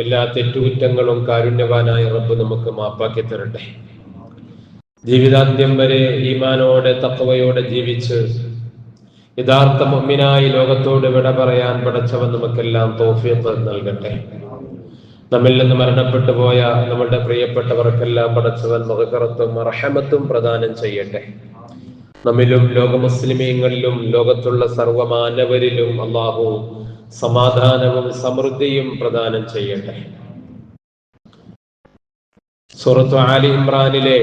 എല്ലാ തെറ്റുകുറ്റങ്ങളും കാരുണ്യവാനായ റബ്ബ് നമുക്ക് മാപ്പാക്കി തരട്ടെ. ജീവിതാന്ത്യം വരെ ഈമാനോടെ തത്വയോടെ ജീവിച്ച് യഥാർത്ഥ മമ്മിനായി ലോകത്തോട് വിട പറയാൻ പടച്ചവൻ നമുക്കെല്ലാം തോഫിയത്ത് നൽകട്ടെ. നമ്മിൽ നിന്ന് മരണപ്പെട്ടു പോയ നമ്മളുടെ പ്രിയപ്പെട്ടവർക്കെല്ലാം പടച്ചവൻ മുഖക്കറത്തും അർഹമത്തും പ്രദാനം ചെയ്യട്ടെ. നമ്മിലും ലോക മുസ്ലിമീങ്ങളിലും ലോകത്തുള്ള സർവമാനവരിലും അള്ളാഹു സമാധാനവും സമൃദ്ധിയും പ്രദാനം ചെയ്യട്ടെ സുഹൃത്തു ആലി ഇമ്രാനിലെ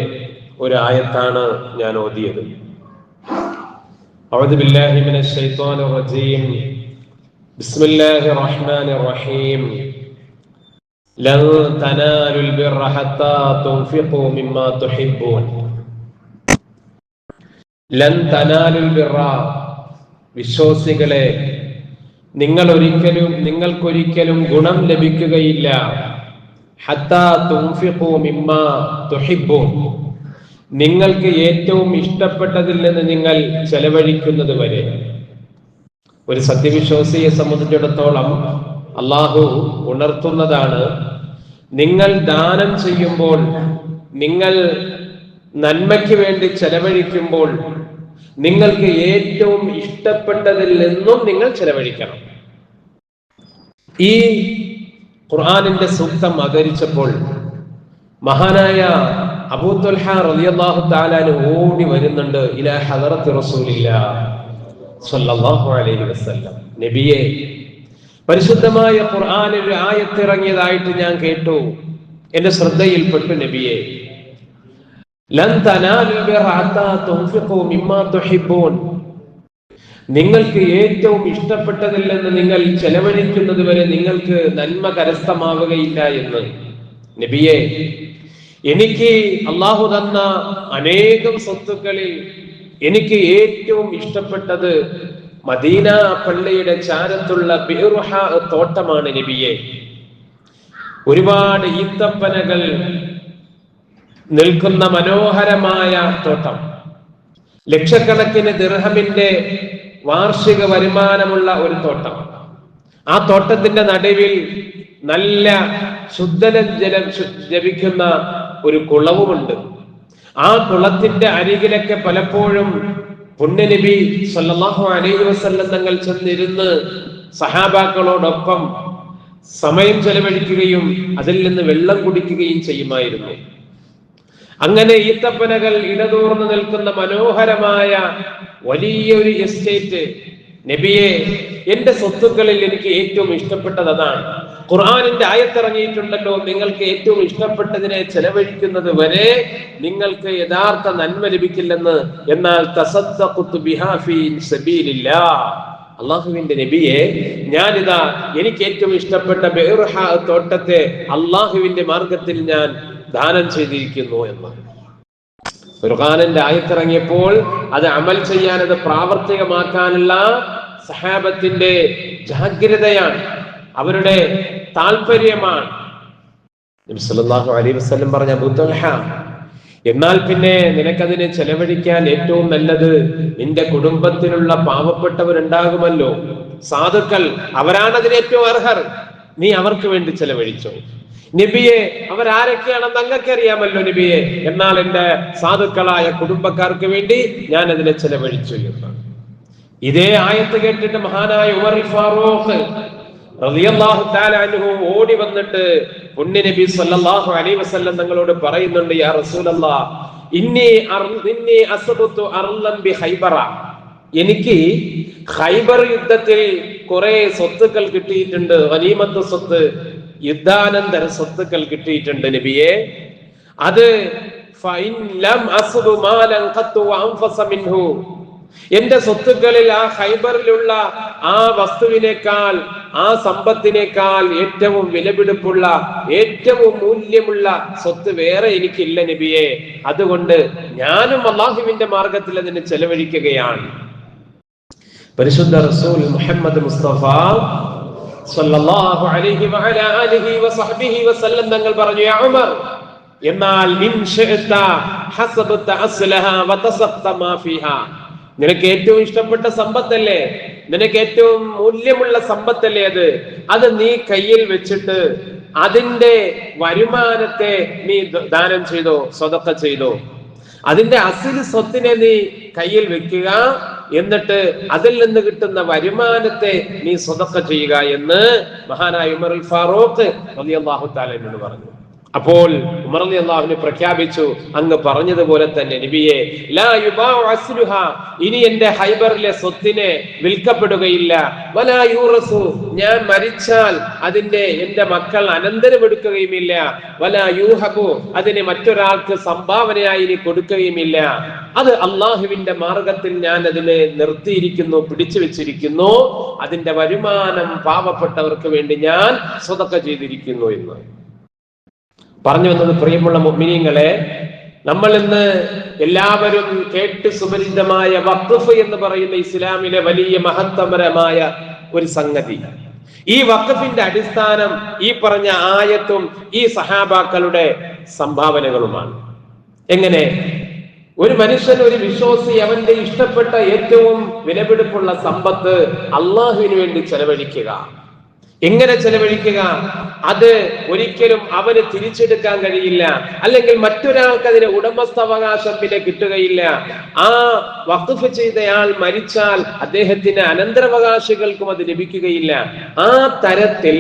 ഒരു ആയത്താണ് ഞാൻ ഓതിയത് أعوذ بالله من الشيطان الرجيم بسم الله الرحمن الرحيم لن تنالوا البر حتى تنفقوا مما تحبون ലൻ തനാലുൽ ബിറ വിശ്വാസികളെ നിങ്ങൾ ഒരിക്കലും നിങ്ങൾക്കൊരിക്കലും ഗുണം ലഭിക്കുകയില്ല. നിങ്ങൾക്ക് ഏറ്റവും ഇഷ്ടപ്പെട്ടതിൽ നിന്ന് നിങ്ങൾ ചെലവഴിക്കുന്നത് വരെ. ഒരു സത്യവിശ്വാസിയെ സംബന്ധിച്ചിടത്തോളം അള്ളാഹു ഉണർത്തുന്നതാണ്. നിങ്ങൾ ദാനം ചെയ്യുമ്പോൾ നിങ്ങൾ നന്മയ്ക്ക് വേണ്ടി ചെലവഴിക്കുമ്പോൾ നിങ്ങൾക്ക് ഏറ്റവും ഇഷ്ടപ്പെട്ടതിൽ നിന്നും നിങ്ങൾ ചെലവഴിക്കണം. ഈ ഖുർആാനിന്റെ സൂക്തം അവതരിച്ചപ്പോൾ മഹാനായ അബൂത്തുൽഹ റളിയല്ലാഹു തആലാന് ഓടി വരുന്നുണ്ട് സല്ലല്ലാഹു അലൈഹി വസല്ലം. നബിയെ പരിശുദ്ധമായ ഖുർആനിൽ ഒരു ആയത്തിറങ്ങിയതായിട്ട് ഞാൻ കേട്ടു. എന്റെ ശ്രദ്ധയിൽപ്പെട്ടു നബിയെ. ലൻ തുൻഫിഖു മിമ്മാ തുഹിബ്ബൂൻ. നിങ്ങൾക്ക് ഏറ്റവും ഇഷ്ടപ്പെട്ടതില്ലെന്ന് നിങ്ങൾ ചെലവഴിക്കുന്നത് വരെ നിങ്ങൾക്ക് നന്മ കരസ്ഥമാവുകയില്ല എന്ന്. നബിയെ എനിക്ക് അള്ളാഹു തന്ന അനേകം സ്വത്തുക്കളിൽ എനിക്ക് ഏറ്റവും ഇഷ്ടപ്പെട്ടത് മദീന പള്ളിയുടെ ചാരത്തുള്ള ബിർഹ തോട്ടമാണ് നബിയെ. ഒരുപാട് ഈത്തപ്പനകൾ നിൽക്കുന്ന മനോഹരമായ തോട്ടം. ലക്ഷക്കണക്കിന് ദിർഹമിന്റെ വാർഷിക വരുമാനമുള്ള ഒരു തോട്ടം. ആ തോട്ടത്തിന്റെ നടുവിൽ നല്ല ശുദ്ധജലം ലഭിക്കുന്ന ഒരു കുളവുമുണ്ട്. ആ കുളത്തിന്റെ അരികിലൊക്കെ പലപ്പോഴും പുണ്യനബി സല്ലാഹു അലൈഹി വസല്ലം തങ്ങൾ ചെന്നിരുന്ന് സഹാബാക്കളോടൊപ്പം സമയം ചെലവഴിക്കുകയും അതിൽ നിന്ന് വെള്ളം കുടിക്കുകയും ചെയ്യുമായിരുന്നു. അങ്ങനെ ഈത്തപ്പനകൾ ഇടതൂർന്നു നിൽക്കുന്ന മനോഹരമായ വലിയൊരു എസ്റ്റേറ്റ്. നബിയെ എന്റെ സ്വത്തുക്കളിൽ എനിക്ക് ഏറ്റവും ഇഷ്ടപ്പെട്ടത് അതാണ്. ഖുർആാനിന്റെ ആയത്തിറങ്ങിയിട്ടുണ്ടല്ലോ നിങ്ങൾക്ക് ഏറ്റവും ഇഷ്ടപ്പെട്ടതിനെ ചെലവഴിക്കുന്നത് വരെ നിങ്ങൾക്ക് യഥാർത്ഥ നന്മ ലഭിക്കില്ലെന്ന്. എന്നാൽ അള്ളാഹുവിന്റെ നബിയെ ഞാനിതാ എനിക്ക് ഏറ്റവും ഇഷ്ടപ്പെട്ട ബെഹ്റഹ തോട്ടത്തെ അള്ളാഹുവിന്റെ മാർഗത്തിൽ ഞാൻ ദാനം ചെയ്തിരിക്കുന്നു എന്ന്. ഖുർആാനിന്റെ ആയത്തിറങ്ങിയപ്പോൾ അത് അമൽ ചെയ്യാൻ അത് പ്രാവർത്തികമാക്കാനുള്ള സഹാബത്തിന്റെ ജാഗ്രതയാണ് അവരുടെ താല്പര്യമാണ് അലൈഹി വസല്ലം പറഞ്ഞ അബൂത്തൽഹ എന്നാൽ പിന്നെ നിനക്കതിനെ ചെലവഴിക്കാൻ ഏറ്റവും നല്ലത് നിന്റെ കുടുംബത്തിലുള്ള പാവപ്പെട്ടവരുണ്ടാകുമല്ലോ. സാധുക്കൾ അവരാണ് അതിന് ഏറ്റവും അർഹർ. നീ അവർക്ക് വേണ്ടി ചെലവഴിച്ചോ. നബിയെ അവരാരൊക്കെയാണെന്ന് അങ്ങക്ക് അറിയാമല്ലോ നബിയെ. എന്നാൽ എന്റെ സാധുക്കളായ കുടുംബക്കാർക്ക് വേണ്ടി ഞാൻ അതിനെ ചെലവഴിച്ചു എന്നാണ് ഇതേ ആയത്ത് കേട്ടിട്ട് മഹാനായ ഉമർ ഫാറൂഖ് റളിയല്ലാഹു ഓടി വന്നിട്ട് നബി അലൈഹി വസല്ലം തങ്ങളോട് പറയുന്നുണ്ട് യാ റസൂലല്ലാ ഇന്നി അർലം ബി ഹൈബറ എനിക്ക് ഹൈബർ യുദ്ധത്തിൽ കുറെ സ്വത്തുക്കൾ കിട്ടിയിട്ടുണ്ട് വലീമത്ത് സ്വത്ത് യുദ്ധാനന്തര സ്വത്തുക്കൾ കിട്ടിയിട്ടുണ്ട് നബിയെ. അത് എന്റെ സ്വത്തുക്കളിൽ ആ ഹൈബറിലുള്ള ആ വസ്തുവിനേക്കാൾ ആ സമ്പത്തിനേക്കാൾ ഏറ്റവും വിലപിടിപ്പുള്ള ഏറ്റവും മൂല്യമുള്ള സ്വത്ത് വേറെ എനിക്കില്ല നബിയെ. അതുകൊണ്ട് ഞാനും അള്ളാഹുവിന്റെ മാർഗത്തിൽ അതിന് ചെലവഴിക്കുകയാണ്. പരിശുദ്ധ റസൂൽ മുഹമ്മദ് മുസ്തഫ സല്ലല്ലാഹു അലൈഹി വസഹ്ബിഹി തങ്ങൾ പറഞ്ഞു യാ എന്നാൽ ഹസബത വതസഖത മാ നിനക്ക് ഏറ്റവും ഇഷ്ടപ്പെട്ട സമ്പത്തല്ലേ? നിനക്ക് ഏറ്റവും മൂല്യമുള്ള സമ്പത്തല്ലേ അത്? അത് നീ കയ്യിൽ വെച്ചിട്ട് അതിന്റെ വരുമാനത്തെ നീ ദാനം ചെയ്തോ സ്വതക്ക ചെയ്തോ. അതിന്റെ അസിൽ സ്വത്തിനെ നീ കയ്യിൽ വെക്കുക എന്നിട്ട് അതിൽ നിന്ന് കിട്ടുന്ന വരുമാനത്തെ നീ സ്വതക്ക ചെയ്യുക എന്ന് മഹാനായ ഉമർ ഫാറൂഖ് എന്നോട് പറഞ്ഞു. അപ്പോൾ ഉമർ അലി അള്ളാഹുവിന് പ്രഖ്യാപിച്ചു അങ്ങ് പറഞ്ഞതുപോലെ തന്നെ നബിയെ ഇനി എന്റെ ഹൈബറിലെ സ്വത്തിനെ വിൽക്കപ്പെടുകയില്ല. വലായൂറസു ഞാൻ മരിച്ചാൽ അതിന്റെ എന്റെ മക്കൾ അനന്തരമെടുക്കുകയുമില്ല. വലാ യൂഹബു അതിനെ മറ്റൊരാൾക്ക് സംഭാവനയായി ഇനി കൊടുക്കുകയുമില്ല. അത് അള്ളാഹുവിന്റെ മാർഗത്തിൽ ഞാൻ അതിനെ നിർത്തിയിരിക്കുന്നു പിടിച്ചു വെച്ചിരിക്കുന്നു. അതിന്റെ വരുമാനം പാവപ്പെട്ടവർക്ക് വേണ്ടി ഞാൻ സ്വതക്ക ചെയ്തിരിക്കുന്നു എന്ന്. പറഞ്ഞു വന്നത് പ്രിയമുള്ള മുഅ്മിനീങ്ങളെ നമ്മൾ ഇന്ന് എല്ലാവരും കേട്ട് സുപരിചിതമായ വഖഫ് എന്ന് പറയുന്ന ഇസ്ലാമിലെ വലിയ മഹത്തമരമായ ഒരു സംഗതി. ഈ വഖഫിന്റെ അടിസ്ഥാനം ഈ പറഞ്ഞ ആയത്തും ഈ സഹാബാക്കളുടെ സംഭാവനകളുമാണ്. എങ്ങനെ? ഒരു മനുഷ്യൻ ഒരു വിശ്വാസി അവന്റെ ഇഷ്ടപ്പെട്ട ഏറ്റവും വിലപിടിപ്പുള്ള സമ്പത്ത് അള്ളാഹുവിന് വേണ്ടി ചെലവഴിക്കുക. എങ്ങനെ ചെലവഴിക്കുക? അത് ഒരിക്കലും അവന് തിരിച്ചെടുക്കാൻ കഴിയില്ല. അല്ലെങ്കിൽ മറ്റൊരാൾക്ക് അതിന് ഉടമസ്ഥാവകാശം പിന്നെ കിട്ടുകയില്ല. ആ വഖഫ് ചെയ്തയാൾ മരിച്ചാൽ അദ്ദേഹത്തിന് അനന്തരവകാശികൾക്കും അത് ലഭിക്കുകയില്ല. ആ തരത്തിൽ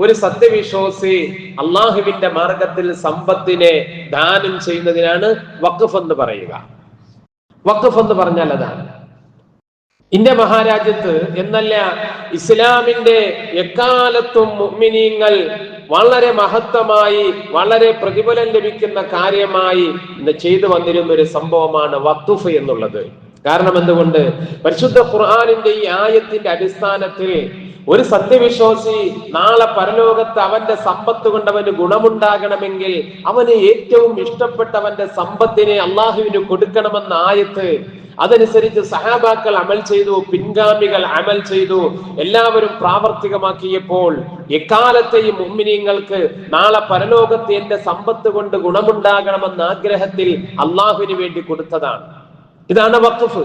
ഒരു സത്യവിശ്വാസി അള്ളാഹുവിന്റെ മാർഗത്തിൽ സമ്പത്തിനെ ദാനം ചെയ്യുന്നതിനാണ് വഖഫ് എന്ന് പറയുക. വഖഫ് എന്ന് പറഞ്ഞാൽ അതാണ്. ഇന്ത്യ മഹാരാജ്യത്ത് എന്നല്ല ഇസ്ലാമിന്റെ എക്കാലത്തും മുഅ്മിനീങ്ങൾ വളരെ മഹത്തമായി വളരെ പ്രതിഫലം ലഭിക്കുന്ന കാര്യമായി ഇന്ന് ചെയ്തു വന്നിരുന്ന ഒരു സംഭവമാണ് വത്തുഫ് എന്നുള്ളത്. കാരണം എന്തുകൊണ്ട്? പരിശുദ്ധ ഖുർആാനിന്റെ ഈ ആയത്തിന്റെ അടിസ്ഥാനത്തിൽ ഒരു സത്യവിശ്വാസി നാളെ പരലോകത്ത് അവന്റെ സമ്പത്ത് കൊണ്ട് അവന് ഗുണമുണ്ടാകണമെങ്കിൽ അവന് ഏറ്റവും ഇഷ്ടപ്പെട്ടവന്റെ സമ്പത്തിനെ അള്ളാഹുവിന് കൊടുക്കണമെന്ന ആയത്ത് അതനുസരിച്ച് സഹാബാക്കൾ അമൽ ചെയ്തു പിൻഗാമികൾ അമൽ ചെയ്തു. എല്ലാവരും പ്രാവർത്തികമാക്കിയപ്പോൾ എക്കാലത്തെയും മുമ്മിനിങ്ങൾക്ക് നാളെ പരലോകത്ത് എന്റെ സമ്പത്ത് കൊണ്ട് ഗുണമുണ്ടാകണമെന്ന ആഗ്രഹത്തിൽ അള്ളാഹുവിന് വേണ്ടി കൊടുത്തതാണ്. ഇതാണ് വഖഫ്.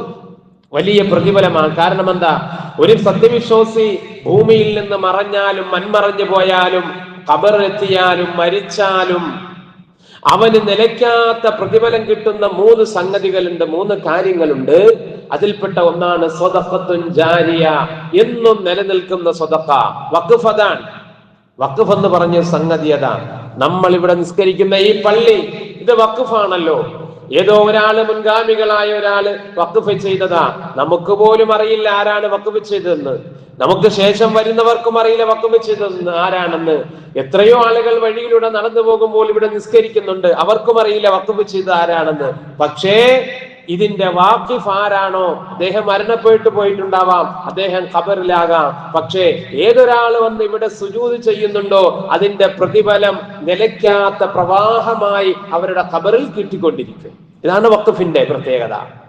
വലിയ പ്രതിഫലമാണ്. കാരണം എന്താ? ഒരു സത്യവിശ്വാസി ഭൂമിയിൽ നിന്ന് മറഞ്ഞാലും മൺമറഞ്ഞു പോയാലും കബറെത്തിയാലും മരിച്ചാലും അവന് നിലയ്ക്കാത്ത പ്രതിഫലം കിട്ടുന്ന മൂന്ന് സംഗതികളുണ്ട് മൂന്ന് കാര്യങ്ങളുണ്ട്. അതിൽപ്പെട്ട ഒന്നാണ് സ്വതക്കത്തുൻ ജാരിയ എന്നും നിലനിൽക്കുന്ന സ്വതഫ വഖഫ് വഖഫ് എന്ന് പറഞ്ഞ സംഗതി അതാണ്. നമ്മൾ ഇവിടെ നിസ്കരിക്കുന്ന ഈ പള്ളി ഇത് വഖഫാണല്ലോ. ഏതോ ഒരാൾ മുൻഗാമികളായ ഒരാൾ വഖഫ് ചെയ്തതാ. നമുക്ക് പോലും അറിയില്ല ആരാണ് വഖഫ് ചെയ്തതെന്ന്. നമുക്ക് ശേഷം വരുന്നവർക്കും അറിയില്ല വഖഫ് ചെയ്തതെന്ന് ആരാണെന്ന്. എത്രയോ ആളുകൾ വഴിയിലൂടെ നടന്നു പോകുമ്പോൾ ഇവിടെ നിസ്കരിക്കുന്നുണ്ട്. അവർക്കും അറിയില്ല വഖഫ് ചെയ്ത ആരാണെന്ന്. പക്ഷേ ഇതിന്റെ വാക്കിഫ് ആരാണോ? അദ്ദേഹം മരണപ്പെട്ടു പോയിട്ടുണ്ടാവാം. അദ്ദേഹം ഖബറിലാകാം. പക്ഷേ ഏതൊരാൾ വന്ന് ഇവിടെ സുജൂത് ചെയ്യുന്നുണ്ടോ? അതിന്റെ പ്രതിഫലം നിലയ്ക്കാത്ത പ്രവാഹമായി അവരുടെ ഖബറിൽ കിട്ടിക്കൊണ്ടിരിക്കും. ഇതാണ് വഖഫിന്റെ പ്രത്യേകത.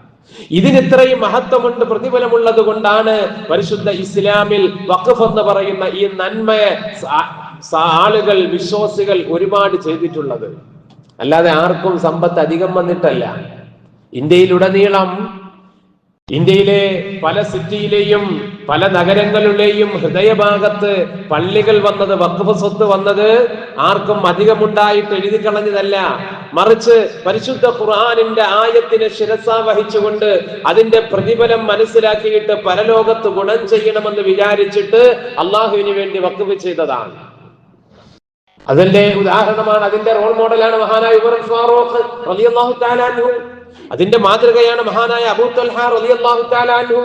ഇതിന് ഇത്രയും മഹത്വമുണ്ട് പ്രതിഫലമുള്ളത് കൊണ്ടാണ് പരിശുദ്ധ ഇസ്ലാമിൽ വഖഫ് എന്ന് പറയുന്ന ഈ നന്മയെ ആളുകൾ വിശ്വാസികൾ ഒരുപാട് ചെയ്തിട്ടുള്ളത്. അല്ലാതെ ആർക്കും സമ്പത്ത് അധികം വന്നിട്ടല്ല. ഇന്ത്യയിലുടനീളം ഇന്ത്യയിലെ പല സിറ്റിയിലെയും പല നഗരങ്ങളിലെയും ഹൃദയഭാഗത്ത് പള്ളികൾ വന്നത് വഖഫ് സ്വത്ത് വന്നത് ആർക്കും അധികമുണ്ടായിട്ട് എഴുതി കളഞ്ഞതല്ല. മറിച്ച് പരിശുദ്ധ ഖുർആാനിന്റെ ആയത്തിന് ശിരസ വഹിച്ചുകൊണ്ട് അതിന്റെ പ്രതിഫലം മനസ്സിലാക്കിയിട്ട് പരലോകത്ത് ഗുണം ചെയ്യണമെന്ന് വിചാരിച്ചിട്ട് അള്ളാഹുവിന് വേണ്ടി വക്കുവ് ചെയ്തതാണ്. അതിന്റെ ഉദാഹരണമാണ് അതിന്റെ റോൾ മോഡലാണ് മഹാനായ ഫാറൂഖ് റളിയല്ലാഹു അതിന്റെ മാതൃകയാണ് മഹാനായ അബൂ തൽഹ റളിയല്ലാഹു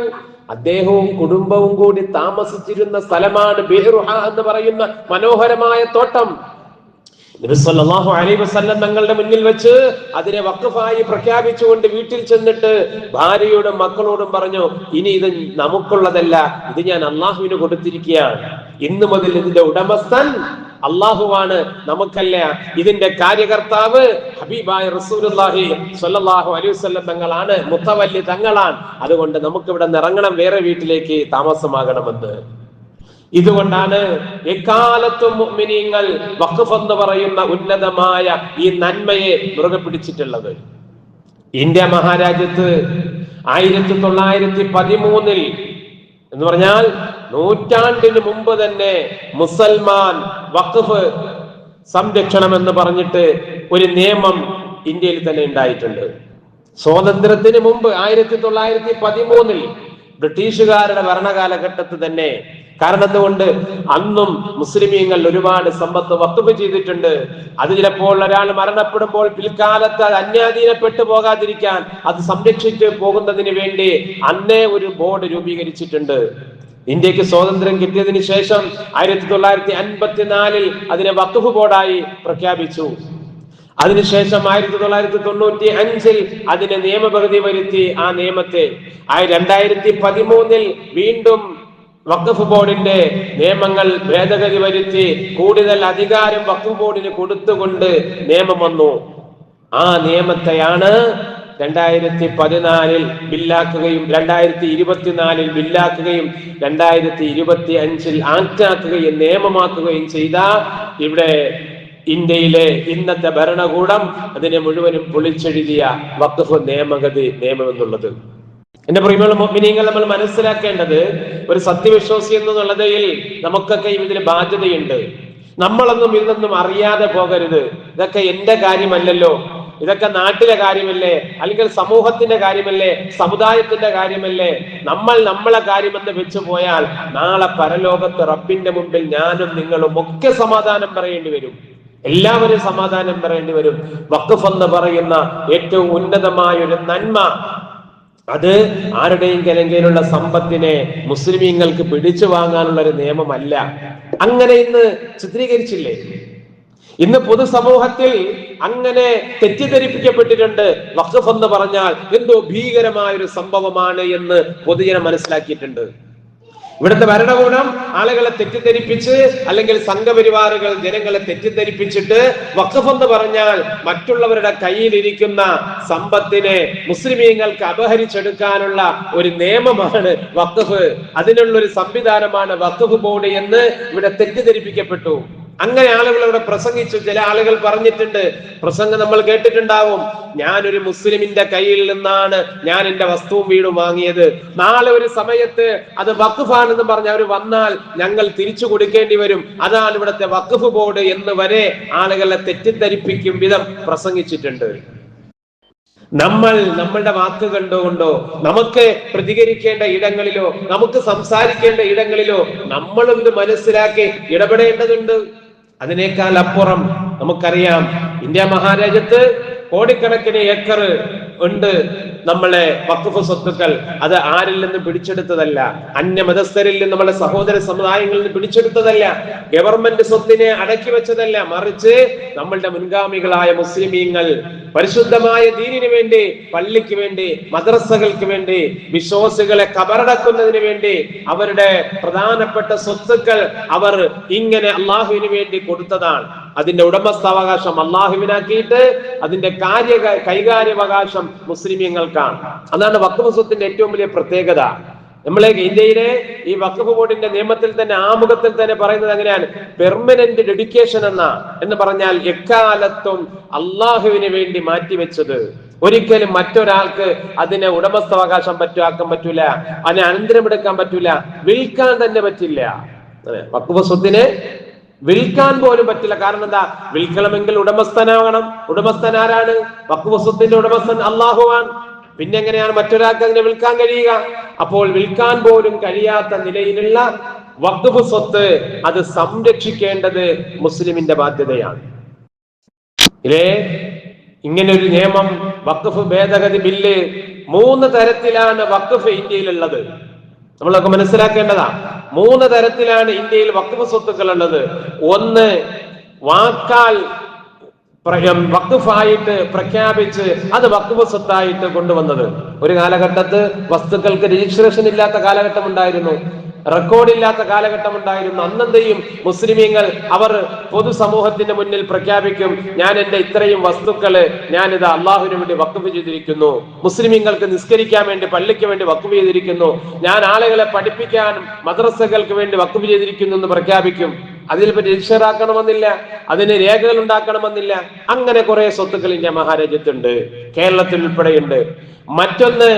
അദ്ദേഹവും കുടുംബവും കൂടി താമസിച്ചിരുന്ന സ്ഥലമാണ് ബിഹ്റുഹ എന്ന് പറയുന്ന മനോഹരമായ തോട്ടം. നബി അലൈ തങ്ങളുടെ മുന്നിൽ വെച്ച് അതിനെ വക്കഫായി പ്രഖ്യാപിച്ചുകൊണ്ട് വീട്ടിൽ ചെന്നിട്ട് ഭാര്യയോടും മക്കളോടും പറഞ്ഞു ഇനി ഇത് നമുക്കുള്ളതല്ല ഇത് ഞാൻ അള്ളാഹുവിന് കൊടുത്തിരിക്കുകയാണ്. ഇന്ന് മുതൽ ഇതിന്റെ ഉടമസ്ഥൻ അള്ളാഹുവാണ് നമുക്കല്ല? ഇതിന്റെ കാര്യകർത്താവ് ഹബീബായ റസൂലുള്ളാഹി സ്വല്ലല്ലാഹു അലൈഹി വസല്ലം തങ്ങളാണ് മുത്തവല്ലി തങ്ങളാണ്. അതുകൊണ്ട് നമുക്ക് ഇവിടെ നിറങ്ങണം വേറെ വീട്ടിലേക്ക് താമസമാകണമെന്ന്. ഇതുകൊണ്ടാണ് എക്കാലത്തും മുഅ്മിനീങ്ങൾ വഖഫ് എന്ന് പറയുന്ന ഉന്നതമായ ഈ നന്മയെ മുറുകെ പിടിച്ചിട്ടുള്ളത്. ഇന്ത്യ മഹാരാജ്യത്ത് ആയിരത്തി തൊള്ളായിരത്തി പതിമൂന്നിൽ എന്ന് പറഞ്ഞാൽ നൂറ്റാണ്ടിന് മുമ്പ് തന്നെ മുസൽമാൻ വഖഫ് സംരക്ഷണം എന്ന് പറഞ്ഞിട്ട് ഒരു നിയമം ഇന്ത്യയിൽ തന്നെ ഉണ്ടായിട്ടുണ്ട്. സ്വാതന്ത്ര്യത്തിന് മുമ്പ് ആയിരത്തി തൊള്ളായിരത്തി പതിമൂന്നിൽ ബ്രിട്ടീഷുകാരുടെ ഭരണകാലഘട്ടത്ത് തന്നെ കാരണം എന്തുകൊണ്ട്? അന്നും മുസ്ലിമീങ്ങൾ ഒരുപാട് സമ്പത്ത് വക്കുഫ് ചെയ്തിട്ടുണ്ട്. അത് ചിലപ്പോൾ ഒരാൾ മരണപ്പെടുമ്പോൾ പിൽക്കാലത്ത് അത് അന്യാധീനപ്പെട്ടു പോകാതിരിക്കാൻ അത് സംരക്ഷിച്ച് പോകുന്നതിന് വേണ്ടി അന്നേ ഒരു ബോർഡ് രൂപീകരിച്ചിട്ടുണ്ട്. ഇന്ത്യയ്ക്ക് സ്വാതന്ത്ര്യം കിട്ടിയതിനു ശേഷം ആയിരത്തി തൊള്ളായിരത്തി അൻപത്തിനാലിൽ അതിനെ വക്കുഫ് ബോർഡായി പ്രഖ്യാപിച്ചു. അതിനുശേഷം ആയിരത്തി തൊള്ളായിരത്തി തൊണ്ണൂറ്റി അഞ്ചിൽ അതിനെ നിയമപകുതി വരുത്തി ആ നിയമത്തെ. രണ്ടായിരത്തി പതിമൂന്നിൽ വീണ്ടും വഖഫ് ബോർഡിന്റെ നിയമങ്ങൾ ഭേദഗതി വരുത്തി കൂടുതൽ അധികാരം വഖഫ് ബോർഡിന് കൊടുത്തുകൊണ്ട് നിയമം വന്നു. ആ നിയമത്തെയാണ് രണ്ടായിരത്തി പതിനാലിൽ ബില്ലാക്കുകയും രണ്ടായിരത്തി ഇരുപത്തിനാലിൽ ബില്ലാക്കുകയും രണ്ടായിരത്തി ഇരുപത്തി അഞ്ചിൽ ആക്റ്റാക്കുകയും നിയമമാക്കുകയും ചെയ്ത ഇവിടെ ഇന്ത്യയിലെ ഇന്നത്തെ ഭരണകൂടം അതിനെ മുഴുവനും പൊളിച്ചെഴുതിയ വഖഫ് നിയമഗതി നിയമം എന്നുള്ളത് എന്റെ പ്രിയമുള്ള മോമിനിയങ്ങൾ നമ്മൾ മനസ്സിലാക്കേണ്ടത് ഒരു സത്യവിശ്വാസി എന്നുള്ളതിൽ നമുക്കൊക്കെ ഇതിൽ ബാധ്യതയുണ്ട്. നമ്മളൊന്നും ഇതൊന്നും അറിയാതെ പോകരുത്. ഇതൊക്കെ എന്റെ കാര്യമല്ലല്ലോ. ഇതൊക്കെ നാട്ടിലെ കാര്യമല്ലേ? അല്ലെങ്കിൽ സമൂഹത്തിന്റെ കാര്യമല്ലേ? സമുദായത്തിന്റെ കാര്യമല്ലേ? നമ്മൾ നമ്മളെ കാര്യമെന്ന് വെച്ചു പോയാൽ നാളെ പരലോകത്ത് റബ്ബിന്റെ മുമ്പിൽ ഞാനും നിങ്ങളും ഒക്കെ സമാധാനം പറയേണ്ടി വരും. എല്ലാവരും സമാധാനം പറയേണ്ടി വരും. വഖഫ് എന്ന് പറയുന്ന ഏറ്റവും ഉന്നതമായ ഒരു നന്മ അത് ആരുടെയും കലങ്കയിലുള്ള സമ്പത്തിനെ മുസ്ലിമീങ്ങൾക്ക് പിടിച്ചു വാങ്ങാനുള്ള ഒരു നിയമമല്ല. അങ്ങനെ ഇന്ന് ചിത്രീകരിച്ചില്ലേ? ഇന്ന് പൊതുസമൂഹത്തിൽ അങ്ങനെ തെറ്റിദ്ധരിപ്പിക്കപ്പെട്ടിട്ടുണ്ട്. വഖഫ് എന്ന് പറഞ്ഞാൽ എന്തോ ഭീകരമായ ഒരു സംഭവമാണ് എന്ന് പൊതുജനം മനസ്സിലാക്കിയിട്ടുണ്ട്. ഇവിടുത്തെ ഭരണകൂടം ആളുകളെ തെറ്റിദ്ധരിപ്പിച്ച് അല്ലെങ്കിൽ സംഘപരിവാറുകൾ ജനങ്ങളെ തെറ്റിദ്ധരിപ്പിച്ചിട്ട് വഖഫ് എന്ന് പറഞ്ഞാൽ മറ്റുള്ളവരുടെ കയ്യിലിരിക്കുന്ന സമ്പത്തിനെ മുസ്ലിമീങ്ങൾക്ക് അപഹരിച്ചെടുക്കാനുള്ള ഒരു നിയമമാണ് വഖഫ്. അതിനുള്ള ഒരു സംവിധാനമാണ് വഖഫ് ബോർഡ് എന്ന് ഇവിടെ തെറ്റിദ്ധരിപ്പിക്കപ്പെട്ടു. അങ്ങനെ ആളുകൾ ഇവിടെ പ്രസംഗിച്ചു ചില ആളുകൾ പറഞ്ഞിട്ടുണ്ട് പ്രസംഗം നമ്മൾ കേട്ടിട്ടുണ്ടാവും. ഞാനൊരു മുസ്ലിമിന്റെ കയ്യിൽ നിന്നാണ് ഞാൻ എന്റെ വസ്തുവും വീടും വാങ്ങിയത്. നാളെ ഒരു സമയത്ത് അത് വഖഫാണെന്ന് പറഞ്ഞ അവർ വന്നാൽ ഞങ്ങൾ തിരിച്ചു കൊടുക്കേണ്ടി വരും. അതാണ് ഇവിടുത്തെ വഖഫ് ബോർഡ് എന്ന് വരെ ആളുകളെ തെറ്റിദ്ധരിപ്പിക്കും വിധം പ്രസംഗിച്ചിട്ടുണ്ട്. നമ്മൾ നമ്മളുടെ വാക്ക് കണ്ടുകൊണ്ടോ നമുക്ക് പ്രതികരിക്കേണ്ട ഇടങ്ങളിലോ നമുക്ക് സംസാരിക്കേണ്ട ഇടങ്ങളിലോ നമ്മളും മനസ്സിലാക്കി ഇടപെടേണ്ടതുണ്ട്. അതിനേക്കാൾ അപ്പുറം നമുക്കറിയാം ഇന്ത്യ മഹാരാജ്യത്ത് കോടിക്കണക്കിന് ഏക്കർ ഉണ്ട് നമ്മളെ വഖഫ് സ്വത്തുക്കൾ. അത് ആരിൽ നിന്ന് പിടിച്ചെടുത്തതല്ല. അന്യമതസ്ഥരിൽ നിന്ന് നമ്മളെ സഹോദര സമുദായങ്ങളിൽ നിന്ന് പിടിച്ചെടുത്തതല്ല. ഗവൺമെന്റ് സ്വത്തിനെ അടക്കി വെച്ചതല്ല മറിച്ച് നമ്മളുടെ മുൻഗാമികളായ മുസ്ലിമീങ്ങൾ പരിശുദ്ധമായ ദീനിന് വേണ്ടി പള്ളിക്ക് വേണ്ടി മദ്രസകൾക്ക് വേണ്ടി വിശ്വാസികളെ കബറടക്കുന്നതിന് വേണ്ടി അവരുടെ പ്രധാനപ്പെട്ട സ്വത്തുക്കൾ അവർ ഇങ്ങനെ അള്ളാഹുവിന് വേണ്ടി കൊടുത്തതാണ്. അതിന്റെ ഉടമസ്ഥാവകാശം അള്ളാഹുവിനാക്കിയിട്ട് അതിന്റെ കാര്യ കൈകാര്യവകാശം മുസ്ലിമീങ്ങൾക്കാണ് അതാണ് വഖഫ് സ്വത്തിന്റെ ഏറ്റവും വലിയ പ്രത്യേകത. നമ്മളെ ഇന്ത്യയിലെ ഈ വഖഫ് ബോർഡിന്റെ നിയമത്തിൽ തന്നെ ആമുഖത്തിൽ തന്നെ പറയുന്നത് അങ്ങനെയാണ് പെർമനന്റ് ഡെഡിക്കേഷൻ എന്ന എന്ന് പറഞ്ഞാൽ എക്കാലത്തും അള്ളാഹുവിന് വേണ്ടി മാറ്റിവെച്ചത്. ഒരിക്കലും മറ്റൊരാൾക്ക് അതിനെ ഉടമസ്ഥാവകാശം പറ്റുവാക്കാൻ പറ്റൂല അതിനെ അനന്തരമെടുക്കാൻ പറ്റൂല വിൽക്കാൻ തന്നെ പറ്റില്ല. വക്കുഫ് സ്വത്തിനെ വിൽക്കാൻ പോലും പറ്റില്ല. കാരണം എന്താ? വിൽക്കണമെങ്കിൽ ഉടമസ്ഥനാവണം. ഉടമസ്ഥൻ ആരാണ്? വക്കുവസ്വത്തിന്റെ ഉടമസ്ഥൻ അള്ളാഹുവാൻ പിന്നെ എങ്ങനെയാണ് മറ്റൊരാൾക്ക് അതിനെ വിൽക്കാൻ കഴിയുക? അപ്പോൾ വിൽക്കാൻ പോലും കഴിയാത്ത നിലയിലുള്ള വഖഫ് സ്വത്ത് അത് സംരക്ഷിക്കേണ്ടത് മുസ്ലിമിന്റെ ബാധ്യതയാണ്. ഇല്ലേ? ഇങ്ങനെ ഒരു നിയമം വഖഫ് ഭേദഗതി ബില്ല് മൂന്ന് തരത്തിലാണ് വഖഫ് ഇന്ത്യയിലുള്ളത്. നമ്മളൊക്കെ മനസ്സിലാക്കേണ്ടതാ. മൂന്ന് തരത്തിലാണ് ഇന്ത്യയിൽ വഖഫ് സ്വത്തുക്കൾ ഉള്ളത് ഒന്ന് വാക്കാൽ വഖഫായിട്ട് പ്രഖ്യാപിച്ച് അത് വഖഫ് സ്വത്തായിട്ട് കൊണ്ടുവന്നത്. ഒരു കാലഘട്ടത്ത് വസ്തുക്കൾക്ക് രജിസ്ട്രേഷൻ ഇല്ലാത്ത കാലഘട്ടം ഉണ്ടായിരുന്നു റെക്കോർഡ് ഇല്ലാത്ത കാലഘട്ടം ഉണ്ടായിരുന്നു അന്നെന്തെയും മുസ്ലിമീങ്ങൾ അവർ പൊതുസമൂഹത്തിന്റെ മുന്നിൽ പ്രഖ്യാപിക്കും ഞാൻ എന്റെ ഇത്രയും വസ്തുക്കൾ ഇത് അള്ളാഹുവിന് വേണ്ടി വക്കുഫ് ചെയ്തിരിക്കുന്നു. മുസ്ലിമീങ്ങൾക്ക് നിസ്കരിക്കാൻ വേണ്ടി പള്ളിക്ക് വേണ്ടി വക്കുഫ് ചെയ്തിരിക്കുന്നു. ഞാൻ ആളുകളെ പഠിപ്പിക്കാനും മദ്രസകൾക്ക് വേണ്ടി വക്കുഫ് ചെയ്തിരിക്കുന്നു എന്ന് പ്രഖ്യാപിക്കും. അതിലിപ്പോ രജിസ്റ്റർ ആക്കണമെന്നില്ല അതിന് രേഖകൾ ഉണ്ടാക്കണമെന്നില്ല അങ്ങനെ കുറെ സ്വത്തുക്കൾ ഇന്ത്യ മഹാരാജ്യത്തുണ്ട് കേരളത്തിൽ ഉൾപ്പെടെയുണ്ട്. മറ്റൊന്ന്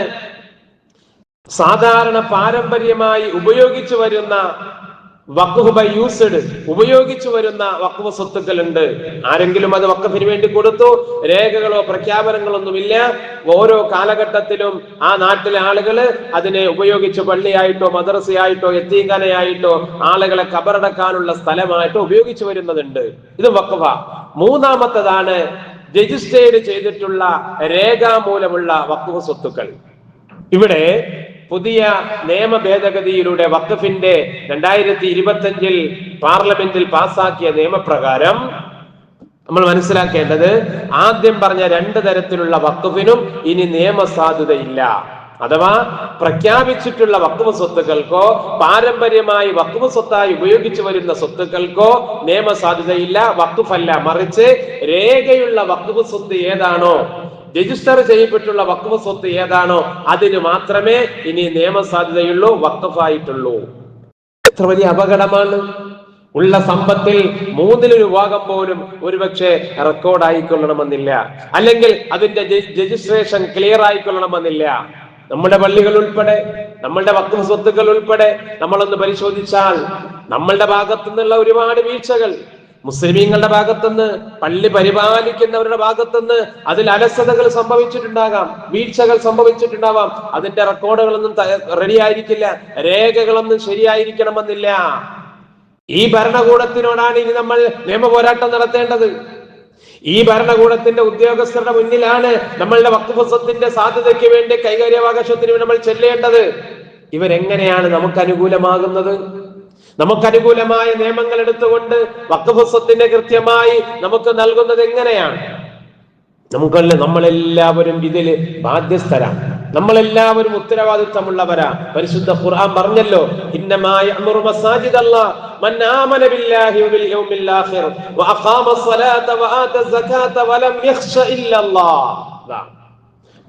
സാധാരണ പാരമ്പര്യമായി ഉപയോഗിച്ചു വരുന്ന വഖഫ് ബൈ യൂസ്ഡ് ഉപയോഗിച്ചു വരുന്ന വഖഫ് സ്വത്തുക്കളുണ്ട്. ആരെങ്കിലും അത് വഖഫിന് വേണ്ടി കൊടുത്തു രേഖകളോ പ്രഖ്യാപനങ്ങളൊന്നുമില്ല. ഓരോ കാലഘട്ടത്തിലും ആ നാട്ടിലെ ആളുകൾ അതിനെ ഉപയോഗിച്ച് പള്ളിയായിട്ടോ മദ്രസയായിട്ടോ എത്തീങ്കനയായിട്ടോ ആളുകളെ കബറടക്കാനുള്ള സ്ഥലമായിട്ടോ ഉപയോഗിച്ചു വരുന്നതുണ്ട്. ഇത് വഖഫ. മൂന്നാമത്തതാണ് രജിസ്റ്റേർഡ് ചെയ്തിട്ടുള്ള രേഖാമൂലമുള്ള വഖഫ് സ്വത്തുക്കൾ. ഇവിടെ പുതിയ നിയമ ഭേദഗതിയിലൂടെ വഖഫിന്റെ രണ്ടായിരത്തി ഇരുപത്തി പാർലമെന്റിൽ പാസാക്കിയ നിയമപ്രകാരം നമ്മൾ മനസ്സിലാക്കേണ്ടത് ആദ്യം പറഞ്ഞ രണ്ട് തരത്തിലുള്ള വഖഫിനും ഇനി നിയമസാധുതയില്ല. അഥവാ പ്രഖ്യാപിച്ചിട്ടുള്ള വക്കുവ സ്വത്തുക്കൾക്കോ പാരമ്പര്യമായി വക്കുവ സ്വത്തായി ഉപയോഗിച്ചു വരുന്ന സ്വത്തുക്കൾക്കോ നിയമസാധുതയില്ല വക്കുഫല്ല മറിച്ച് രേഖയുള്ള വക്കുവ സ്വത്ത് ഏതാണോ രജിസ്റ്റർ ചെയ്യപ്പെട്ടുള്ള വക്കഫ് സ്വത്ത് ഏതാണോ അതിന് മാത്രമേ ഇനി നിയമസാധ്യതയുള്ളൂ വക്കഫായിട്ടുള്ളൂ എത്ര വലിയ അപകടമാണ്. ഉള്ള സമ്പത്തിൽ മൂന്നിലൊരു ഭാഗം പോലും ഒരുപക്ഷെ റെക്കോർഡ് ആയിക്കൊള്ളണമെന്നില്ല. അല്ലെങ്കിൽ അതിന്റെ രജിസ്ട്രേഷൻ ക്ലിയർ ആയിക്കൊള്ളണമെന്നില്ല. നമ്മുടെ പള്ളികൾ ഉൾപ്പെടെ നമ്മളുടെ വക്ര സ്വത്തുക്കൾ ഉൾപ്പെടെ നമ്മളൊന്ന് പരിശോധിച്ചാൽ നമ്മളുടെ ഭാഗത്തു നിന്നുള്ള ഒരുപാട് വീഴ്ചകൾ മുസ്ലിമീങ്ങളുടെ ഭാഗത്തുനിന്ന് പള്ളി പരിപാലിക്കുന്നവരുടെ ഭാഗത്തുനിന്ന് അതിൽ അലസതകൾ സംഭവിച്ചിട്ടുണ്ടാകാം വീഴ്ചകൾ സംഭവിച്ചിട്ടുണ്ടാവാം. അതിന്റെ റെക്കോർഡുകളൊന്നും റെഡി ആയിരിക്കില്ല രേഖകളൊന്നും ശരിയായിരിക്കണമെന്നില്ല. ഈ ഭരണകൂടത്തിനോടാണ് ഇനി നമ്മൾ നിയമ പോരാട്ടം നടത്തേണ്ടത്. ഈ ഭരണകൂടത്തിന്റെ ഉദ്യോഗസ്ഥരുടെ മുന്നിലാണ് നമ്മളുടെ വക്കുപുസ്തത്തിന്റെ സാധ്യതയ്ക്ക് വേണ്ടി കൈകാര്യാവകാശത്തിന് നമ്മൾ ചെല്ലേണ്ടത്. ഇവരെങ്ങനെയാണ് നമുക്ക് അനുകൂലമാകുന്നത്? നമുക്ക് അനുകൂലമായ നിയമങ്ങൾ എടുത്തുകൊണ്ട് വക്കഫസ്വത്തിന്റെ കൃത്യമായി നമുക്ക് നൽകുന്നത് എങ്ങനെയാണ്? നമുക്കല്ല നമ്മളെല്ലാവരും ഇതിൽ ബാധ്യസ്ഥരാണ്. നമ്മളെല്ലാവരും ഉത്തരവാദിത്തമുള്ളവരാ. പരിശുദ്ധ ഖുർആൻ പറഞ്ഞല്ലോ ഇന്നമായ മൻ ആമന ബില്ലാഹി വൽ യൗമിൽ വലം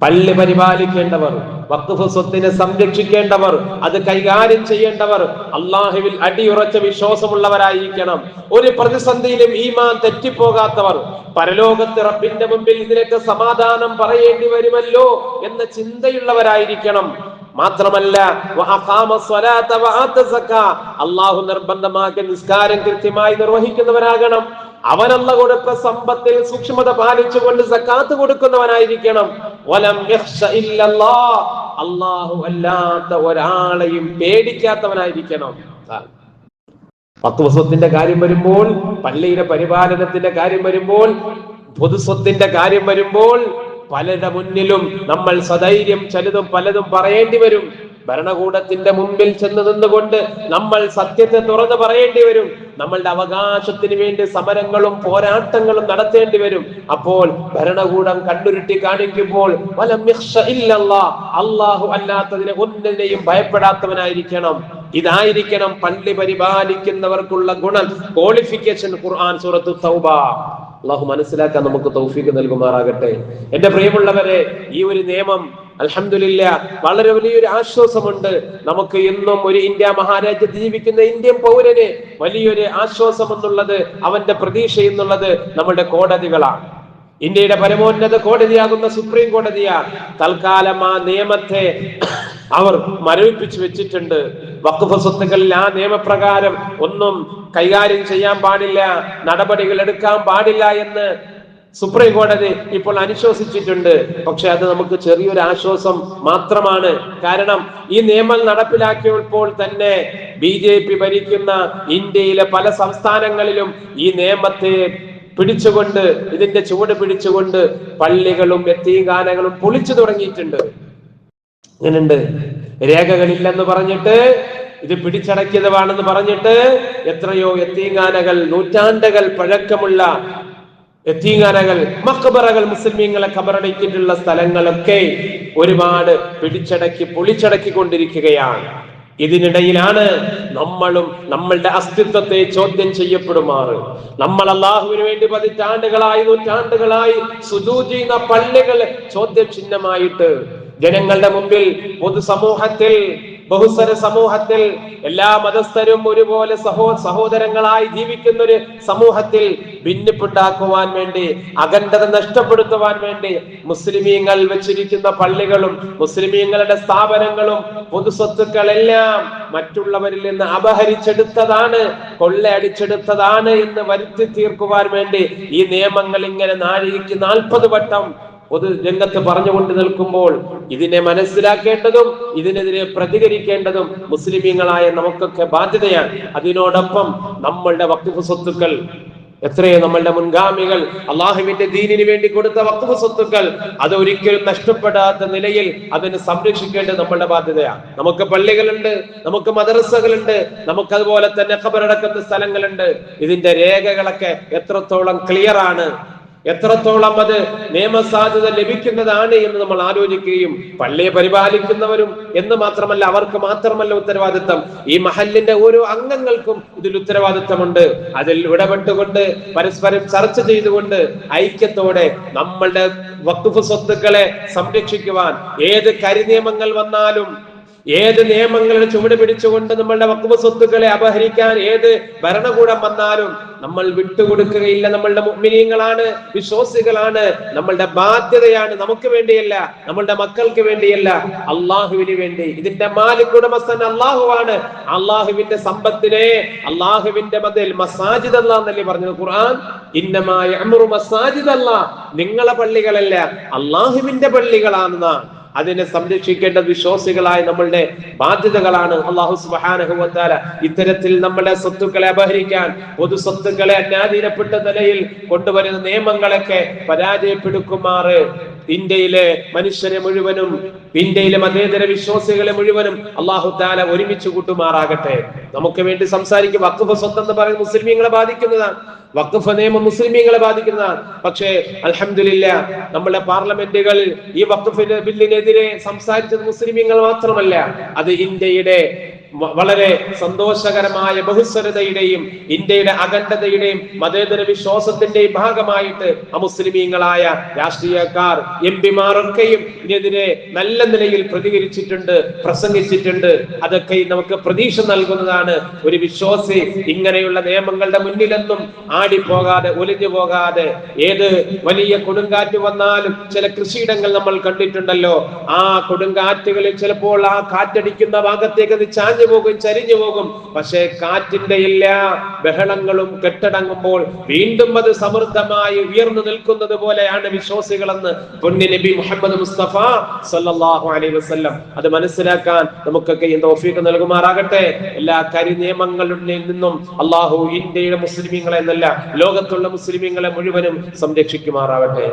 പള്ളി പരിപാലിക്കേണ്ടവർ വഖഫ് സ്വത്തിനെ സംരക്ഷിക്കേണ്ടവർ അത് കൈകാര്യം ചെയ്യേണ്ടവർ അള്ളാഹുവിൽ അടിയുറച്ച വിശ്വാസമുള്ളവരായിരിക്കണം. ഒരു പ്രതിസന്ധിയിലും ഈമാൻ തെറ്റിപ്പോകാത്തവർ പരലോകത്ത് റബ്ബിന്റെ മുമ്പിൽ ഇതിനൊക്കെ സമാധാനം പറയേണ്ടി വരുമല്ലോ എന്ന ചിന്തയുള്ളവരായിരിക്കണം. മാത്രമല്ല അള്ളാഹു നിർബന്ധമാക്കിയ നിസ്കാരം കൃത്യമായി നിർവഹിക്കുന്നവരാകണം. അവനല്ല കൊടുത്ത സമ്പത്തിൽ സൂക്ഷ്മത പാലിച്ചുകൊണ്ട് സക്കാത്ത് കൊടുക്കുന്നവനായിരിക്കണം. വലം അള്ളാഹു അല്ലാത്ത ഒരാളെയും പേടിക്കാത്തവനായിരിക്കണം. പത്ത് പത്വസ്വത്തിന്റെ കാര്യം വരുമ്പോൾ പള്ളിയുടെ പരിപാലനത്തിന്റെ കാര്യം വരുമ്പോൾ പൊതുസ്വത്തിന്റെ കാര്യം വരുമ്പോൾ പലരുടെ മുന്നിലും നമ്മൾ സധൈര്യം ചിലതും പലതും പറയേണ്ടി വരും. ഭരണകൂടത്തിന്റെ മുമ്പിൽ ചെന്ന് നിന്നുകൊണ്ട് നമ്മൾ സത്യത്തെ തുറന്നു പറയേണ്ടി വരും. നമ്മളുടെ അവകാശത്തിന് വേണ്ടി സമരങ്ങളും പോരാട്ടങ്ങളും നടത്തേണ്ടി വരും. അപ്പോൾ ഭരണകൂടം കണ്ടുരുട്ടി കാണിക്കുമ്പോൾ അള്ളാഹു അല്ലാത്തതിനെ ഒന്നിനെയും ഭയപ്പെടാത്തവനായിരിക്കണം. ഇതായിരിക്കണം പള്ളി പരിപാലിക്കുന്നവർക്കുള്ള ഗുണം. ക്വാളിഫിക്കേഷൻ ഖുർആൻ സൂറത്ത് തൗബ. അള്ളാഹു മനസ്സിലാക്കാൻ നമുക്ക് തൗഫീക്ക് നൽകുമാറാകട്ടെ. എന്റെ പ്രിയമുള്ളവരെ ഈ ഒരു നിയമം അലഹമില്ല വളരെ വലിയൊരു ആശ്വാസമുണ്ട്. നമുക്ക് എന്നും ഒരു ഇന്ത്യ മഹാരാജ്യത്ത് ജീവിക്കുന്ന ഇന്ത്യൻ പൗരന് വലിയൊരു ആശ്വാസം എന്നുള്ളത് അവന്റെ പ്രതീക്ഷ എന്നുള്ളത് നമ്മുടെ കോടതികളാണ്. ഇന്ത്യയുടെ പരമോന്നത കോടതിയാകുന്ന സുപ്രീം കോടതിയാണ് തൽക്കാലം ആ നിയമത്തെ അവർ മരവിപ്പിച്ചു വെച്ചിട്ടുണ്ട്. വഖഫ് സ്വത്തുക്കളിൽ ആ നിയമപ്രകാരം ഒന്നും കൈകാര്യം ചെയ്യാൻ പാടില്ല നടപടികൾ എടുക്കാൻ പാടില്ല എന്ന് സുപ്രീം കോടതി ഇപ്പോൾ അനുശോസിച്ചിട്ടുണ്ട്. പക്ഷെ അത് നമുക്ക് ചെറിയൊരു ആശ്വാസം മാത്രമാണ്. കാരണം ഈ നിയമം നടപ്പിലാക്കിയപ്പോൾ തന്നെ ബി ജെ പി ഭരിക്കുന്ന ഇന്ത്യയിലെ പല സംസ്ഥാനങ്ങളിലും ഈ നിയമത്തെ പിടിച്ചുകൊണ്ട് ഇതിന്റെ ചുവട് പിടിച്ചുകൊണ്ട് പള്ളികളും എത്തീഗാനകളും പൊളിച്ചു തുടങ്ങിയിട്ടുണ്ട്. ഇങ്ങനുണ്ട് രേഖകളില്ലെന്ന് പറഞ്ഞിട്ട് ഇത് പിടിച്ചടക്കിയതാണെന്ന് പറഞ്ഞിട്ട് എത്രയോ എത്തീങ്ങാനകൾ നൂറ്റാണ്ടുകൾ പഴക്കമുള്ള എത്തീങ്ങാനകൾ മക്കബറകൾ മുസ്ലിമീങ്ങളെ കബറടക്കിയിട്ടുള്ള സ്ഥലങ്ങളൊക്കെ ഒരുപാട് പിടിച്ചടക്കി പൊളിച്ചടക്കി കൊണ്ടിരിക്കുകയാണ് ഇതിനിടയിലാണ് നമ്മളും നമ്മളുടെ അസ്തിത്വത്തെ ചോദ്യം ചെയ്യപ്പെടുമാറ്. നമ്മൾ അള്ളാഹുവിന് വേണ്ടി പതിറ്റാണ്ടുകളായി നൂറ്റാണ്ടുകളായി സുജൂ ചെയ്യുന്ന പള്ളികൾ ചോദ്യ ചിഹ്നമായിട്ട് ജനങ്ങളുടെ മുമ്പിൽ പൊതുസമൂഹത്തിൽ ബഹുസ്വര സമൂഹത്തിൽ എല്ലാ മതസ്ഥരും ഒരുപോലെ സഹോ സഹോദരങ്ങളായി ജീവിക്കുന്ന ഒരു സമൂഹത്തിൽ ഭിന്നിപ്പുണ്ടാക്കുവാൻ വേണ്ടി അഖണ്ഡത നഷ്ടപ്പെടുത്തുവാൻ വേണ്ടി മുസ്ലിമീങ്ങൾ വെച്ചിരിക്കുന്ന പള്ളികളും മുസ്ലിമീങ്ങളുടെ സ്ഥാപനങ്ങളും പൊതുസ്വത്തുക്കളെല്ലാം മറ്റുള്ളവരിൽ നിന്ന് അപഹരിച്ചെടുത്തതാണ് കൊള്ളയടിച്ചെടുത്തതാണ് എന്ന് വരുത്തി തീർക്കുവാൻ വേണ്ടി ഈ നിയമങ്ങൾ ഇങ്ങനെ നാഴികയ്ക്ക് നാൽപ്പത് വട്ടം പൊതു രംഗത്ത് പറഞ്ഞുകൊണ്ട് നിൽക്കുമ്പോൾ ഇതിനെ മനസ്സിലാക്കേണ്ടതും ഇതിനെതിരെ പ്രതികരിക്കേണ്ടതും മുസ്ലിമീങ്ങളായ നമുക്കൊക്കെ ബാധ്യതയാണ്. അതിനോടൊപ്പം നമ്മളുടെ വക്തു സ്വത്തുക്കൾ എത്രയോ നമ്മളുടെ മുൻഗാമികൾ അള്ളാഹുവിന്റെ ദീനിന് വേണ്ടി കൊടുത്ത വക്ഫ് സ്വത്തുക്കൾ അത് ഒരിക്കലും നഷ്ടപ്പെടാത്ത നിലയിൽ അതിനെ സംരക്ഷിക്കേണ്ടത് നമ്മളുടെ ബാധ്യതയാണ്. നമുക്ക് പള്ളികളുണ്ട് നമുക്ക് മദ്രസകളുണ്ട് നമുക്ക് അതുപോലെ തന്നെ ഖബറടക്കുന്ന സ്ഥലങ്ങളുണ്ട്. ഇതിന്റെ രേഖകളൊക്കെ എത്രത്തോളം ക്ലിയർ ആണ്. എത്രത്തോളം അത് നിയമസാധ്യത ലഭിക്കുന്നതാണ് എന്ന് നമ്മൾ ആലോചിക്കുകയും പള്ളിയെ പരിപാലിക്കുന്നവരും എന്ന് മാത്രമല്ല അവർക്ക് മാത്രമല്ല ഉത്തരവാദിത്തം. ഈ മഹലിന്റെ ഓരോ അംഗങ്ങൾക്കും ഇതിൽ ഉത്തരവാദിത്തമുണ്ട്. അതിൽ ഇടപെട്ടുകൊണ്ട് പരസ്പരം ചർച്ച ചെയ്തുകൊണ്ട് ഐക്യത്തോടെ നമ്മളുടെ വക്കുഫ് സ്വത്തുക്കളെ സംരക്ഷിക്കുവാൻ ഏത് കരിനിയമങ്ങൾ വന്നാലും ഏത് നിയമങ്ങളുടെ ചുവട് പിടിച്ചുകൊണ്ട് നമ്മളുടെ വക്കുവ സ്വത്തുക്കളെ അപഹരിക്കാൻ ഏത് ഭരണകൂടം വന്നാലും നമ്മൾ വിട്ടുകൊടുക്കുകയില്ല. നമ്മളുടെ മുഗ്മിനീങ്ങളാണ് വിശ്വാസികളാണ് നമ്മളുടെ ബാധ്യതയാണ്. നമുക്ക് വേണ്ടിയല്ല നമ്മളുടെ മക്കൾക്ക് വേണ്ടിയല്ല. അള്ളാഹുവിന് വേണ്ടി. ഇതിന്റെ മാലിക് ഉടമസ്ഥൻ അള്ളാഹുവാണ്. അള്ളാഹുവിന്റെ സമ്പത്തിനെ അള്ളാഹുവിന്റെ മതിൽ മസാജിദ് അല്ലാന്നല്ലേ പറഞ്ഞത് ഖുർആൻ? ഇന്നമായ മസാജിദ് അല്ല. നിങ്ങളെ പള്ളികളല്ല അള്ളാഹുവിന്റെ പള്ളികളാണെന്നാണ് അതിനെ സംരക്ഷിക്കേണ്ട വിശ്വാസികളായ നമ്മളുടെ ബാധ്യതകളാണ്. അള്ളാഹു സുബാനഹുവത്താല ഇത്തരത്തിൽ നമ്മുടെ സ്വത്തുക്കളെ അപഹരിക്കാൻ പൊതു സ്വത്തുക്കളെ അന്യാധീനപ്പെട്ട നിലയിൽ കൊണ്ടുവരുന്ന നിയമങ്ങളൊക്കെ പരാജയപ്പെടുക്കുമാറ്. ഇന്ത്യയിലെ മനുഷ്യരെ മുഴുവനും ഇന്ത്യയിലെ മതേതര വിശ്വാസികളെ മുഴുവനും അള്ളാഹു താല ഒരുമിച്ച് കൂട്ടുമാറാകട്ടെ. നമുക്ക് വേണ്ടി സംസാരിക്കും. വക്കുഫ് സ്വത്ത് എന്ന് പറയുന്നത് മുസ്ലിമീങ്ങളെ ബാധിക്കുന്നതാണ്. വഖഫ് നിയമം മുസ്ലിമീങ്ങളെ ബാധിക്കുന്നതാണ്. പക്ഷേ അലഹമില്ല നമ്മുടെ പാർലമെന്റുകൾ ഈ വക്കുഫിന്റെ ബില്ലിനെതിരെ സംസാരിച്ചത് മുസ്ലിമീങ്ങൾ മാത്രമല്ല. അത് ഇന്ത്യയുടെ വളരെ സന്തോഷകരമായ ബഹുസ്വരതയുടെയും ഇന്ത്യയുടെ അഖണ്ഡതയുടെയും മതേതര വിശ്വാസത്തിന്റെയും ഭാഗമായിട്ട് അമുസ്ലിമീങ്ങളായ രാഷ്ട്രീയക്കാർ എം പിമാരൊക്കെയും ഇതിനെതിരെ നല്ല നിലയിൽ പ്രതികരിച്ചിട്ടുണ്ട് പ്രസംഗിച്ചിട്ടുണ്ട്. അതൊക്കെ നമുക്ക് പ്രതീക്ഷ നൽകുന്നതാണ്. ഒരു വിശ്വാസി ഇങ്ങനെയുള്ള നിയമങ്ങളുടെ മുന്നിലെന്നും ആടിപ്പോകാതെ ഒലിഞ്ഞു പോകാതെ ഏത് വലിയ കൊടുങ്കാറ്റ് വന്നാലും ചില കൃഷിയിടങ്ങൾ നമ്മൾ കണ്ടിട്ടുണ്ടല്ലോ. ആ കൊടുങ്കാറ്റുകളിൽ ചിലപ്പോൾ ആ കാറ്റടിക്കുന്ന ഭാഗത്തേക്ക് അത് പോകും ചരിഞ്ഞു പോകും. പക്ഷേ കാറ്റിന്റെ എല്ലാ ബഹളങ്ങളും കെട്ടടങ്ങുമ്പോൾ വീണ്ടും അത് സമൃദ്ധമായി ഉയർന്നു നിൽക്കുന്നത് പോലെയാണ് വിശ്വാസികളെന്ന് പൊന്നി നബി മുഹമ്മദ് മുസ്തഫ സല്ലല്ലാഹു അലൈഹി വസല്ലം. അത് മനസ്സിലാക്കാൻ നമുക്കൊക്കെ ഈ തൗഫീഖ് നൽകുമാറാകട്ടെ. എല്ലാ കരി നിയമങ്ങളിൽ നിന്നും അള്ളാഹു ഇന്ത്യയുടെ മുസ്ലിമീങ്ങളെ എന്നല്ല ലോകത്തുള്ള മുസ്ലിമീങ്ങളെ മുഴുവനും സംരക്ഷിക്കുമാറാകട്ടെ.